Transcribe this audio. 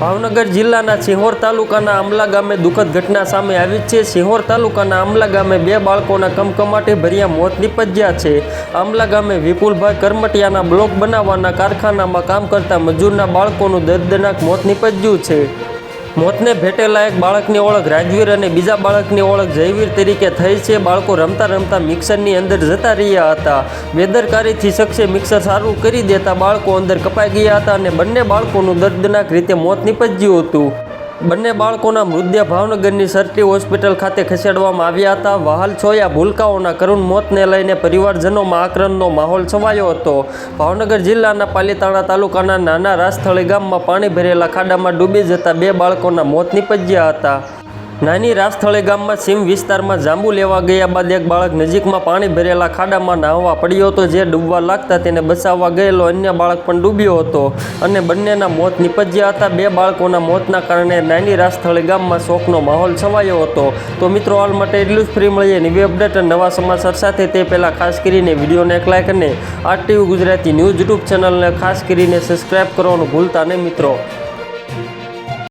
ભાવનગર જિલ્લાના સિંહોર તાલુકાના આમલા ગામે દુઃખદ ઘટના સામે આવી છે. સિંહોર તાલુકાના આમલા ગામે બે બાળકોના કમકમાટી ભર્યા મોત નિપજ્યા છે. આમલા ગામે વિપુલભાઈ કરમટિયાના બ્લોક બનાવવાના કારખાનામાં કામ કરતા મજૂરના બાળકોનું દર્દનાક મોત નિપજ્યું છે. મોતને ભેટેલા એક બાળકની ઓળખ રાજવીર અને બીજા બાળકની ઓળખ જયવીર તરીકે થઈ છે. બાળકો રમતા રમતા મિક્સરની અંદર જતા રહ્યા હતા. બેદરકારીથી શખ્સે મિક્સર સારું કરી દેતા બાળકો અંદર કપાઈ ગયા હતા અને બંને બાળકોનું દર્દનાક રીતે મોત નીપજ્યું હતું. બંને બાળકોના મૃતદેહ ભાવનગરની સરટી હોસ્પિટલ ખાતે ખસેડવામાં આવ્યા હતા. વહાલ છોયા ભૂલકાઓના કરુણ મોતને લઈને પરિવારજનોમાં આક્રંદનો માહોલ છવાયો હતો. ભાવનગર જિલ્લાના પાલીતાણા તાલુકાના નાના રાસ્થળી ગામમાં પાણી ભરેલા ખાડામાં ડૂબી જતા બે બાળકોના મોત નીપજ્યા હતા. નાની રાસથળે ગામમાં સીમ વિસ્તારમાં જાંબુ લેવા ગયા બાદ એક બાળક નજીકમાં પાણી ભરેલા ખાડામાં નાહવા પડ્યો હતો, જે ડૂબવા લાગતા તેને બચાવવા ગયેલો. અન્ય બાળક પણ ડૂબ્યો હતો અને બંનેના મોત નિપજ્યા હતા. બે બાળકોના મોતના કારણે નાની રાસથળી ગામમાં શોકનો માહોલ છવાયો હતો. તો મિત્રો, હાલ માટે એટલું જ ફ્રી મળીએ. નવી અપડેટ અને નવા સમાચાર સાથે તે પહેલાં ખાસ કરીને વિડીયોને એક લાઇક અને R TV Gujarati news YouTube ચેનલને ખાસ કરીને સબસ્ક્રાઈબ કરવાનું ભૂલતા નહીં મિત્રો.